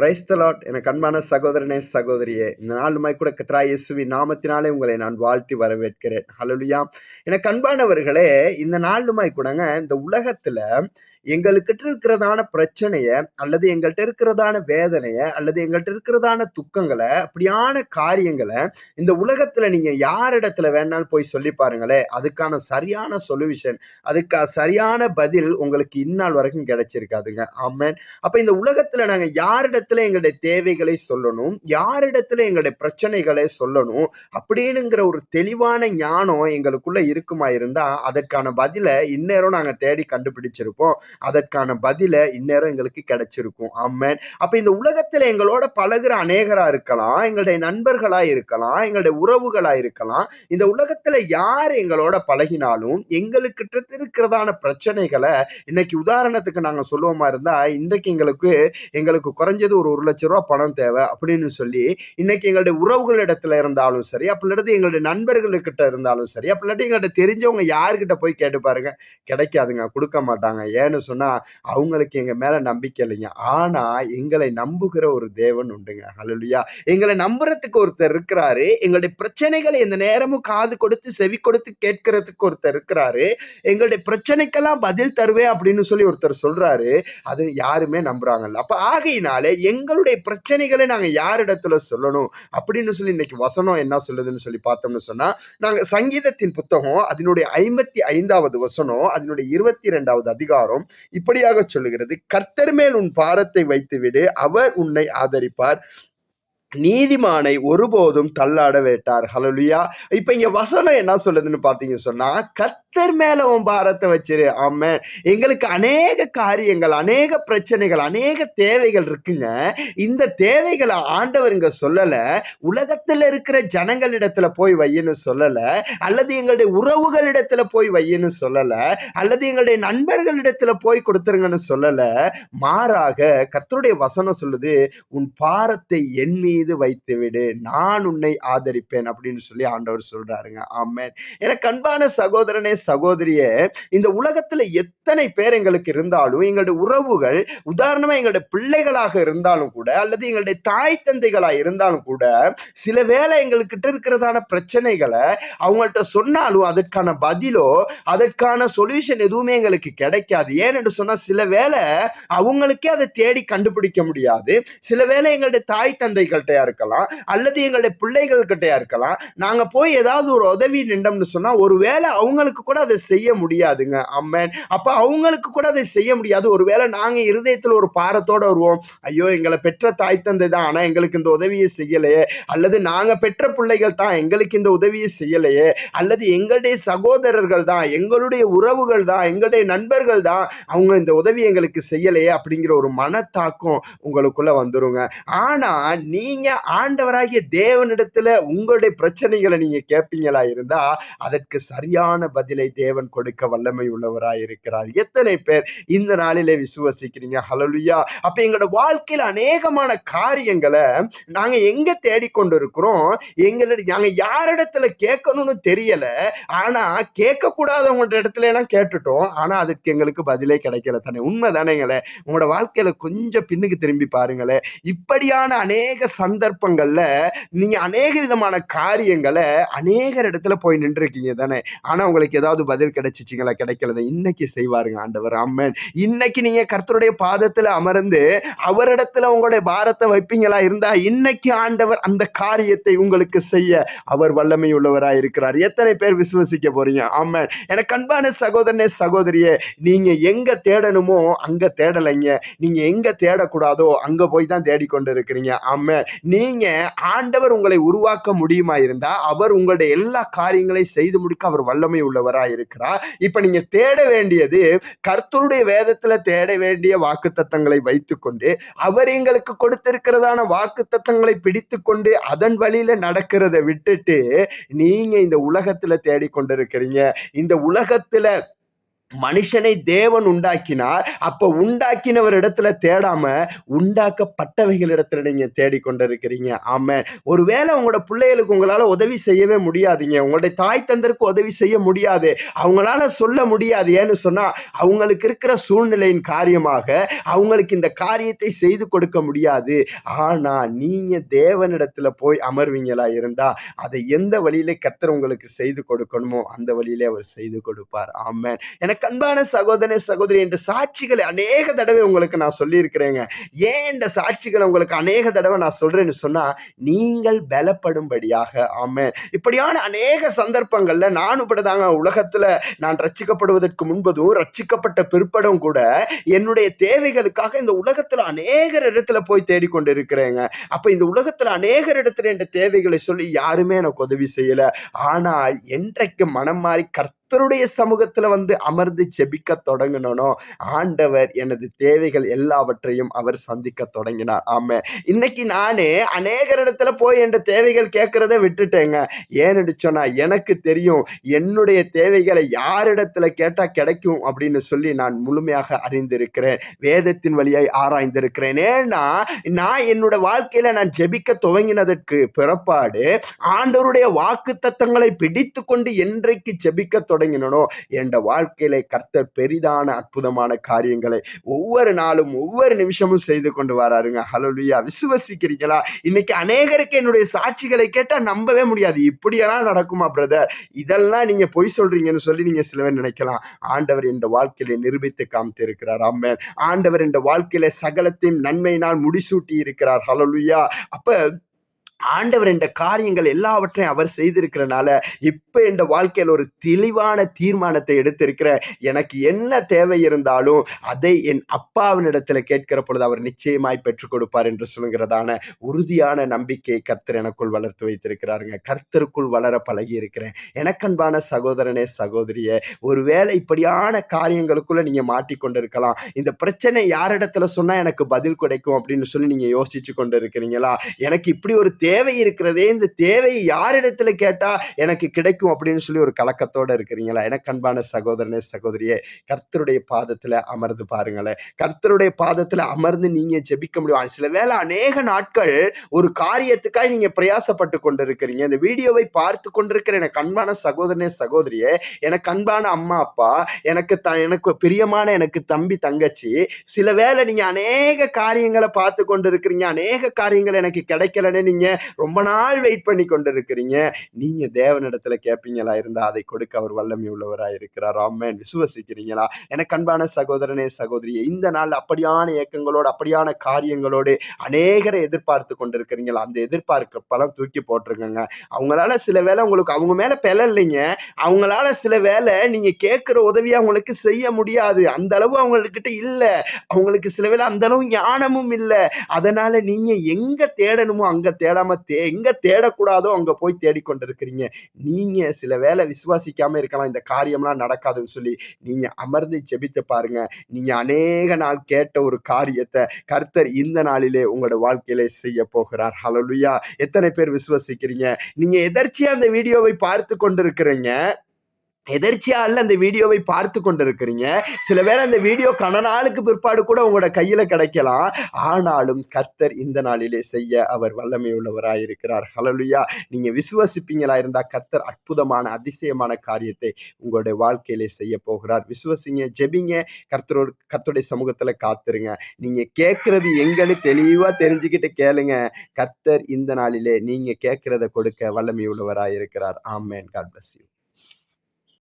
Praise the Lord எனக்கு அன்பான சகோதரனே சகோதரியே இந்த நாளுமாய் கூட கத்ரா இயேசுவி நாமத்தினாலே உங்களை நான் வாழ்த்தி வரவேற்கிறேன். ஹலலுயா எனக்கு அன்பானவர்களே இந்த நாளுமாய் கூடங்க இந்த உலகத்துல எங்கள்கிட்ட இருக்கிறதான பிரச்சனைய அல்லது எங்கள்கிட்ட இருக்கிறதான வேதனைய அல்லது எங்கள்கிட்ட இருக்கிறதான துக்கங்களை அப்படியான காரியங்களை இந்த உலகத்துல நீங்க யாரிடத்துல வேணாலும் போய் சொல்லி பாருங்களேன் அதுக்கான சரியான சொல்யூஷன் அதுக்கு சரியான பதில் உங்களுக்கு இந்நாள் வரைக்கும் கிடைச்சிருக்காதுங்க. ஆமேன் அப்ப இந்த உலகத்துல நாங்க யாரிடத்துல எங்களுடைய தேவைகளை சொல்லணும். யாரிடத்துல எங்களுடைய பிரச்சனைகளை சொல்லணும். அப்படின்னுங்கிற ஒரு தெளிவான ஞானம் எங்களுக்குள்ள இருக்குமா இருந்தா அதற்கான பதில இந்நேரம் நாங்க தேடி கண்டுபிடிச்சிருப்போம். அதற்கான பதில இந்நேரம் எங்களுக்கு கிடைச்சிருக்கும். ஆமேன். அப்ப இந்த உலகத்துல எங்களோட பழகுற அநேகரா இருக்கலாம் எங்களுடைய நண்பர்களா இருக்கலாம் எங்களுடைய உறவுகளா இருக்கலாம். இந்த உலகத்துல யார் எங்களோட பழகினாலும் எங்களுக்கு இருக்கிறதான பிரச்சனைகளை இன்னைக்கு உதாரணத்துக்கு நாங்க சொல்லுவோமா இருந்தா இன்றைக்கு எங்களுக்கு எங்களுக்கு குறைஞ்சது ஒரு ஒரு லட்ச ரூபா பணம் தேவை அப்படின்னு சொல்லி இன்னைக்கு எங்களுடைய உறவுகள் இடத்துல இருந்தாலும் சரி அப்படி எங்களுடைய நண்பர்கள்கிட்ட இருந்தாலும் சரி அப்படி எங்கள்கிட்ட தெரிஞ்சவங்க யாருக்கிட்ட போய் கேட்டு பாருங்க. கிடைக்காதுங்க கொடுக்க மாட்டாங்க. ஏன்னு சொன்னா அவங்களுக்கு எங்க மேல நம்பிக்கை இல்லைங்க. ஆனா எங்களை நம்புகிற ஒரு தேவன் உண்டுங்க. ஹalleluya எங்களை நம்புறதுக்கு ஒருத்தர் இருக்கிறாரு. எங்களுடைய பிரச்சனைகளை எந்த நேரமும் காது கொடுத்து செவி கொடுத்து கேட்கறதுக்கு ஒருத்தர் இருக்கிறாரு. எங்களுடைய பிரச்சனைக்கெல்லாம் பதில் தருவேன் அப்படின்னு சொல்லி ஒருத்தர் சொல்றாரு. அது யாருமே நம்புறாங்கல்ல. அப்ப ஆகையினாலே எங்களுடைய பிரச்சனைகளை நாங்கள் யாரிடத்துல சொல்லணும்? அப்படின்னு சொல்லி இன்னைக்கு வசனம் என்ன சொல்லுதுன்னு சொல்லி பார்த்தோம்னு சொன்னால் நாங்கள் சங்கீதத்தின் புத்தகம் அதனுடைய ஐம்பத்தி ஐந்தாவது வசனம் அதனுடைய இருபத்தி ரெண்டாவது அதிகாரம் இப்படியாக சொல்லுகிறது. கர்த்தர் மேல் உன் பாரத்தை வைத்துவிடு அவர் உன்னை ஆதரிப்பார். நீதிமானை ஒருபோதும் தள்ளாட வேட்டார். ஹலலுயா இப்ப இங்க வசனம் என்ன சொல்லுதுன்னு பாத்தீங்க சொன்னா கர்த்தர் மேல உன் பாரத்தை வச்சிரு. ஆமா எங்களுக்கு அநேக காரியங்கள் அநேக பிரச்சனைகள் அநேக தேவைகள் இருக்குங்க. இந்த தேவைகளை ஆண்டவர் இங்க சொல்லல. உலகத்துல இருக்கிற ஜனங்களிடத்துல போய் வையன்னு சொல்லல. அல்லது எங்களுடைய உறவுகளிடத்துல போய் வையன்னு சொல்லல. அல்லது எங்களுடைய நண்பர்களிடத்துல போய் கொடுத்துருங்கன்னு சொல்லல. மாறாக கர்த்தருடைய வசனம் சொல்லுது உன் பாரத்தை என் மீது வைத்து விடு நான் உன்னை ஆதரிப்பேன். அப்படின்னு சொல்லி ஆண்டவர் சொல்றாருங்க. ஆமேன். எனக்கு அன்பான சகோதரனே சகோதரியே இந்த உலகத்துல எத்தனை பேர் எங்களுக்கு இருந்தாலும் எங்களுடைய உறவுகள் உதாரணமா எங்களுடைய பிள்ளைகளாக இருந்தாலும் கூட அல்லது எங்களுடைய தாய் தந்தைகளா இருந்தாலும் கூட சில வேளை எங்கள்கிட்ட இருக்கிறதான பிரச்சனைகளை அவங்கள்ட்ட சொன்னாலும் அதற்கான பதிலோ அதற்கான சொல்யூஷன் எதுவுமே எங்களுக்கு கிடைக்காது. ஏன்னு சொன்னா சில வேளை அவங்களுக்கே அதை தேடி கண்டுபிடிக்க முடியாது. சில வேளை எங்களுடைய தாய் தந்தைகள்கிட்டயா இருக்கலாம் அல்லது எங்களுடைய பிள்ளைகள் கிட்டயா இருக்கலாம். நாங்க போய் ஏதாவது ஒரு உதவி நின்றோம்னு சொன்னா ஒருவேளை அவங்களுக்கு கூட அதை செய்ய முடியாதுங்க. அம்மன் அப்ப அவங்களுக்கு கூட அதை செய்ய முடியாது. ஒருவேளை நாங்க இருதயத்தில் ஒரு பாரத்தோட வருவோம். ஐயோ எங்களை பெற்ற தாய் தந்தை தான் ஆனா எங்களுக்கு இந்த உதவியை செய்யலையே. அல்லது நாங்க பெற்ற பிள்ளைகள் தான் எங்களுக்கு இந்த உதவியை செய்யலையே. அல்லது எங்களுடைய சகோதரர்கள் தான் எங்களுடைய உறவுகள் தான் எங்களுடைய நண்பர்கள் தான் அவங்க இந்த உதவி எங்களுக்கு செய்யலையே அப்படிங்கிற ஒரு மனத்தாக்கம் உங்களுக்குள்ள வந்துருங்க. ஆனா நீங்க ஆண்டவராகிய தேவனிடத்துல உங்களுடைய பிரச்சனைகளை நீங்க கேட்பீங்களா இருந்தா அதற்கு சரியான பதில் தேவன் கொடுக்க வல்லமை உள்ளவராய் இருக்கிறார். எத்தனை பேர் இந்த நாளிலே விசுவசிக்கிறீங்க? ஹலலுயா அப்ப எங்களோட வாழ்க்கையில அநேகமான காரியங்களை நாங்க எங்க தேடிக்கொண்டு இருக்கிறோம் எங்களுடைய நாங்க யாரிடத்துல கேட்கணும்னு தெரியல. ஆனா கேட்க கூடாதவங்க இடத்துல எல்லாம் கேட்டுட்டோம். ஆனா அதுக்கு எங்களுக்கு பதிலே கிடைக்கல தானே. உண்மை தானேங்களே உங்களோட வாழ்க்கையில கொஞ்சம் பின்னுக்கு திரும்பி பாருங்களேன். இப்படியான அநேக சந்தர்ப்பங்கள்ல நீங்க அநேக விதமான காரியங்களை அநேகர் இடத்துல போய் நின்று இருக்கீங்க தானே? ஆனா உங்களுக்கு ஏதாவது பதில் கிடைச்சிச்சிங்களா? கிடைக்கல இன்னைக்கு செய்வாருங்க ஆண்டவர். அம்மன் இன்னைக்கு நீங்க கர்த்தருடைய பாதத்துல அமர்ந்து அவரிடத்துல உங்களுடைய பாரத்தை வைப்பீங்களா? இருந்தா இன்னைக்கு ஆண்டவர் அந்த காரியத்தை உங்களுக்கு செய்ய அவர் வல்லமை உள்ளவரா இருக்கிறார். எத்தனை பேர் விசுவசிக்க போறீங்க? அம்மன் எனக்கு அன்பான சகோதரனே சகோதரியே நீங்க எங்க தேடணுமோ அங்க தேடலைங்க. நீங்க எங்க தேடக்கூடாதோ அங்க போய் தான் தேடிக்கொண்டு இருக்கிறீங்க அம்மன் நீங்க ஆண்டவர் உங்களை உருவாக்க முடியுமா இருந்தா அவர் உங்களுடைய எல்லா காரியங்களையும் செய்து முடிக்க அவர் வல்லமை உள்ளவர் உள்ளவராய் இருக்கிறார் இப்ப நீங்க தேட வேண்டியது கர்த்தருடைய வேதத்துல தேட வேண்டிய வாக்கு தத்தங்களை வைத்துக்கொண்டு அவர் எங்களுக்கு கொடுத்திருக்கிறதான வாக்கு தத்தங்களை பிடித்து கொண்டு அதன் வழியில நடக்கிறத விட்டுட்டு நீங்க இந்த உலகத்துல தேடிக்கொண்டிருக்கிறீங்க. இந்த உலகத்துல மனுஷனை தேவன் உண்டாக்கினார். அப்ப உண்டாக்கினவர் இடத்துல தேடாம உண்டாக்கப்பட்டவைகள் இடத்துல நீங்க தேடிக்கொண்டிருக்கிறீங்க. ஆமா ஒருவேளை உங்களோட பிள்ளைகளுக்கு உங்களால உதவி செய்யவே முடியாதுங்க. உங்களுடைய தாய் தந்தருக்கு உதவி செய்ய முடியாது. அவங்களால சொல்ல முடியாது. ஏன்னு சொன்னா அவங்களுக்கு இருக்கிற சூழ்நிலையின் காரியமாக அவங்களுக்கு இந்த காரியத்தை செய்து கொடுக்க முடியாது. ஆனா நீங்க தேவனிடத்துல போய் அமர்வீங்களா இருந்தா அதை எந்த வழியில கத்தர் உங்களுக்கு செய்து கொடுக்கணுமோ அந்த வழியிலே அவர் செய்து கொடுப்பார். ஆமாம் எனக்கு எனக்கு அன்பான சகோதரனே சகோதரி என்ற சாட்சிகளை அநேக தடவை உங்களுக்கு நான் சொல்லியிருக்கிறேங்க. ஏன் இந்த சாட்சிகளை உங்களுக்கு அநேக தடவை நான் சொல்றேன்னு சொன்னா நீங்கள் பலப்படும்படியாக. ஆமே இப்படியான அநேக சந்தர்ப்பங்கள்ல நானும் இப்படிதாங்க உலகத்துல நான் ரச்சிக்கப்படுவதற்கு முன்பதும் ரச்சிக்கப்பட்ட பிற்படும் கூட என்னுடைய தேவைகளுக்காக இந்த உலகத்துல அநேகர் இடத்துல போய் தேடிக்கொண்டு இருக்கிறேங்க அப்ப இந்த உலகத்துல அநேகர் இடத்துல என்ற தேவைகளை சொல்லி யாருமே எனக்கு உதவி செய்யல. ஆனால் என்றைக்கு மனம் மாறி கர்த்த கர்த்தருடைய சமூகத்துல வந்து அமர்ந்து செபிக்க தொடங்கணும் ஆண்டவர் எனது தேவைகள் எல்லாவற்றையும் அவர் சந்திக்க தொடங்கினார். ஆமாம் இன்னைக்கு நானே அநேகர் இடத்துல போய் என் தேவைகள் கேட்கறத விட்டுட்டேங்க. ஏன்னு சொன்னா எனக்கு தெரியும் என்னுடைய தேவைகளை யாரிடத்துல கேட்டா கிடைக்கும் அப்படின்னு சொல்லி நான் முழுமையாக அறிந்திருக்கிறேன். வேதத்தின் வழியாய் ஆராய்ந்திருக்கிறேன். ஏன்னா நான் என்னோட வாழ்க்கையில நான் ஜெபிக்க துவங்கினதற்கு பிறப்பாடு ஆண்டவருடைய வாக்கு தத்தங்களை பிடித்து கொண்டு என்றைக்கு ஜெபிக்க தொடங்கினோ என்ற வாழ்க்கையில கர்த்தர் பெரிதான அற்புதமான காரியங்களை ஒவ்வொரு நாளும் ஒவ்வொரு நிமிஷமும் செய்து கொண்டு வராருங்க. ஹலோலியா விசுவசிக்கிறீங்களா இன்னைக்கு அநேகருக்கு என்னுடைய சாட்சிகளை கேட்டா நம்பவே முடியாது. இப்படியெல்லாம் நடக்குமா பிரதர் இதெல்லாம் நீங்க பொய் சொல்றீங்கன்னு சொல்லி நீங்க சில பேர் நினைக்கலாம். ஆண்டவர் இந்த வாழ்க்கையில நிரூபித்து காமித்து இருக்கிறார் அம்மன் ஆண்டவர் இந்த வாழ்க்கையில சகலத்தையும் நன்மையினால் முடிசூட்டி இருக்கிறார் ஹலோலுயா அப்ப ஆண்டவர் என்ற காரியங்கள் எல்லாவற்றையும் அவர் செய்திருக்கிறனால இப்போ இந்த வாழ்க்கையில் ஒரு தெளிவான தீர்மானத்தை எடுத்திருக்கிற எனக்கு என்ன தேவை இருந்தாலும் அதை என் அப்பாவினிடத்தில் கேட்கிற பொழுது அவர் நிச்சயமாய் பெற்றுக் கொடுப்பார் என்று சொல்லுகிறதான உறுதியான நம்பிக்கையை கர்த்தர் எனக்குள் வளர்த்து வைத்திருக்கிறாருங்க. கர்த்தருக்குள் வளர பழகி இருக்கிறேன் எனக்கன்பான சகோதரனே சகோதரிய ஒருவேளை இப்படியான காரியங்களுக்குள்ள நீங்க மாட்டிக்கொண்டிருக்கலாம். இந்த பிரச்சனை யாரிடத்துல சொன்னா எனக்கு பதில் கிடைக்கும் அப்படின்னு சொல்லி நீங்க யோசிச்சு கொண்டு இருக்கிறீங்களா எனக்கு இப்படி ஒரு தேவை இருக்கிறதே இந்த தேவை யாரிடத்துல கேட்டா எனக்கு கிடைக்கும் அப்படின்னு சொல்லி ஒரு கலக்கத்தோட இருக்கிறீங்களா? எனக்கு அன்பான சகோதரனே சகோதரியே கர்த்தருடைய பாதத்துல அமர்ந்து பாருங்களேன். கர்த்தருடைய பாதத்துல அமர்ந்து நீங்க ஜெபிக்க முடியும். சில வேலை அநேக நாட்கள் ஒரு காரியத்துக்காக நீங்க பிரயாசப்பட்டு கொண்டிருக்கிறீங்க. இந்த வீடியோவை பார்த்து கொண்டிருக்கிற எனக்கு அன்பான சகோதரனே சகோதரியே எனக்கு அன்பான அம்மா அப்பா எனக்கு த எனக்கு பிரியமான எனக்கு தம்பி தங்கச்சி சில வேலை நீங்க அநேக காரியங்களை பார்த்து கொண்டு இருக்கிறீங்க அநேக காரியங்கள் எனக்கு கிடைக்கலன்னு நீங்க ரொம்ப நாள் வெயிட் பண்ணி கொண்டு இருக்கிறீங்க நீங்க தேவனிடத்துல கேட்பீங்களா இருந்தா அதை கொடுக்க அவர் வல்லமை உள்ளவரா இருக்கிறார் ஆமேன். விசுவசிக்கிறீங்களா? எனக்கு அன்பான சகோதரனே சகோதரியே இந்த நாள் அப்படியான இயக்கங்களோடு அப்படியான காரியங்களோடு அநேகரை எதிர்பார்த்து கொண்டிருக்கிறீங்களா? அந்த எதிர்பார்க்க பலம் தூக்கி போட்டிருக்கங்க. அவங்களால சில வேலை உங்களுக்கு அவங்க மேல பெல இல்லைங்க அவங்களால சில வேலை நீங்க கேட்கிற உதவியை அவங்களுக்கு செய்ய முடியாது. அந்த அளவு அவங்கக்கிட்ட இல்லை. அவங்களுக்கு சில வேலை அந்த அளவு ஞானமும் இல்லை. அதனால நீங்க எங்க தேடணுமோ அங்க தேடாம தேடாம தே எங்க தேடக்கூடாதோ அங்க போய் தேடிக்கொண்டிருக்கிறீங்க. நீங்க சில வேலை விசுவாசிக்காம இருக்கலாம். இந்த காரியம்லாம் நடக்காதுன்னு சொல்லி நீங்க அமர்ந்து ஜெபித்து பாருங்க. நீங்க அநேக நாள் கேட்ட ஒரு காரியத்தை கர்த்தர் இந்த நாளிலே உங்களோட வாழ்க்கையிலே செய்ய போகிறார். ஹலலுயா எத்தனை பேர் விசுவசிக்கிறீங்க? நீங்க எதர்ச்சியா அந்த வீடியோவை பார்த்து கொண்டிருக்கிறீங்க எதர்ச்சியா அல்ல அந்த வீடியோவை பார்த்து கொண்டிருக்கிறீங்க. சில பேர் அந்த வீடியோ கன நாளுக்கு பிற்பாடு கூட உங்களோட கையில கிடைக்கலாம். ஆனாலும் கர்த்தர் இந்த நாளிலே செய்ய அவர் வல்லமை உள்ளவராக இருக்கிறார். ஹலலுயா நீங்க விசுவசிப்பீங்களா இருந்தா கர்த்தர் அற்புதமான அதிசயமான காரியத்தை உங்களுடைய வாழ்க்கையிலே செய்ய போகிறார். விசுவசிங்க ஜெபிங்க. கர்த்தரோட கர்த்தருடைய சமூகத்துல காத்துருங்க. நீங்க கேட்கறது எங்கன்னு தெளிவா தெரிஞ்சுக்கிட்டு கேளுங்க. கர்த்தர் இந்த நாளிலே நீங்க கேட்கறத கொடுக்க வல்லமை உள்ளவராக இருக்கிறார். ஆமேன் காட் பிளஸ் யூ